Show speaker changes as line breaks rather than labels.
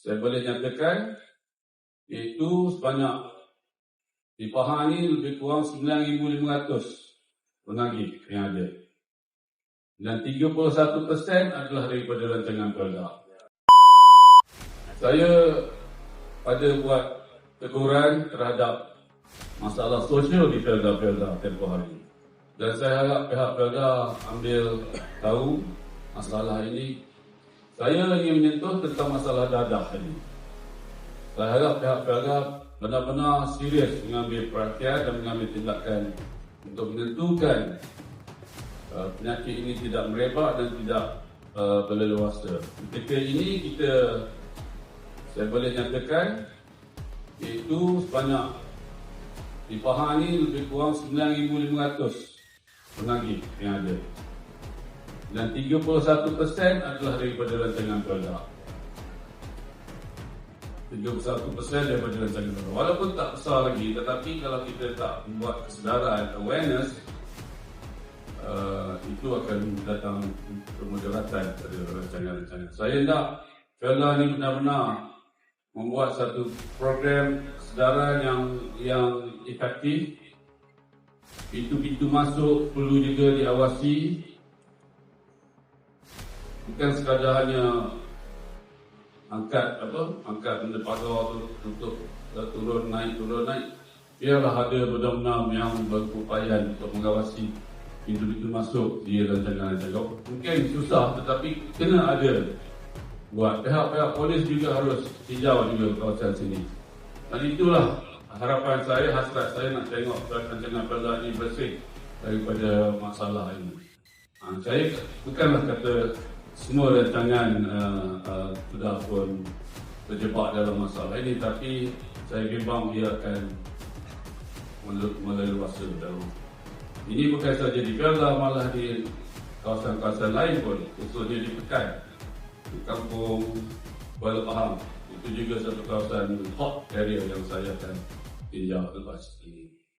saya boleh nyatakan iaitu sebanyak di Pahang ni lebih kurang 9,500 penagih yang ada. Dan 31% adalah daripada rancangan perda. Saya ada buat teguran terhadap masalah sosial di perda-perda tempoh hari. Dan saya harap pihak perda ambil tahu masalah ini. Saya ingin menyentuh tentang masalah dadah ini. Saya harap pihak perda benar-benar serius mengambil perhatian dan mengambil tindakan untuk menentukan uh, penyakit ini tidak merebak dan tidak uh, berleluasa. Ketika ini kita saya boleh nyatakan iaitu sebanyak di Pahang ini lebih kurang 9,500 penagih yang ada. Dan 31% adalah daripada rancangan produk. 31% daripada rancangan kita. Walaupun tak besar lagi, tetapi kalau kita tak membuat kesedaran, awareness, uh, itu akan datang kemudaratan pada rancangan-rancangan. Saya nak Fela ni benar-benar membuat satu program kesedaran yang yang efektif. Pintu-pintu masuk perlu juga diawasi. Bukan sekadar hanya angkat apa angkat benda pagar tu untuk turun naik turun naik. Biarlah ada benar-benar yang berupaya untuk mengawasi pintu-pintu masuk di rancangan rancangan mungkin susah tetapi kena ada. Buat pihak-pihak polis juga harus hijau juga kawasan sini. Dan itulah harapan saya hasrat saya nak tengok rancangan perda ini bersih daripada masalah ini. Ha, saya bukanlah kata semua rancangan uh, uh, sudah pun terjebak dalam masalah ini. Tapi saya bimbang dia akan meleluasa dalam ini bukan saja di Belda malah di kawasan-kawasan lain pun khususnya di Pekan di kampung Kuala Pahang itu juga satu kawasan hot area yang saya akan tinjau lepas ini